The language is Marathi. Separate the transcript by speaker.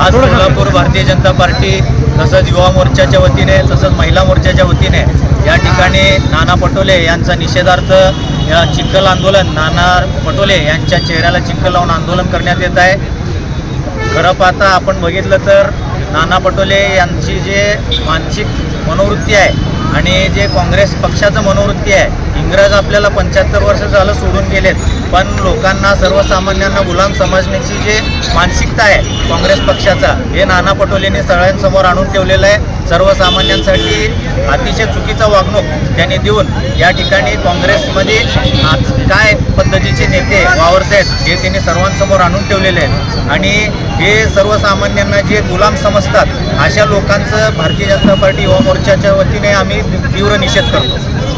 Speaker 1: आज सोलापूर भारतीय जनता पार्टी तसंच युवा मोर्चाच्या वतीने तसंच महिला मोर्चाच्या वतीने या ठिकाणी नाना पटोले यांचा निषेधार्थ या चिखल आंदोलन नाना पटोले यांच्या चेहऱ्याला चिखल लावून आंदोलन करण्यात येत आहे. खरं पाहता आपण बघितलं तर नाना पटोले यांची जे मानसिक मनोवृत्ती आहे आणि जे काँग्रेस पक्षाचं मनोवृत्ती आहे इंग्रज आपल्याला पंच्याहत्तर वर्ष झालं सोडून गेलेत. पण लोकांना सर्वसामान्यांना गुलाम समजण्याची जे मानसिकता आहे काँग्रेस पक्षाचा हे नाना पटोलेंनी सगळ्यांसमोर आणून ठेवलेलं आहे. सर्वसामान्यांसाठी अतिशय चुकीचा वागणूक त्यांनी देऊन या ठिकाणी काँग्रेसमध्ये आज काय पद्धतीचे नेते वावरत आहेत हे त्यांनी सर्वांसमोर आणून ठेवलेले आहेत आणि हे सर्वसामान्यांना जे गुलाम समजतात अशा लोकांचं भारतीय जनता पार्टी युवा मोर्चाच्या वतीने आम्ही तीव्र निषेध करतो.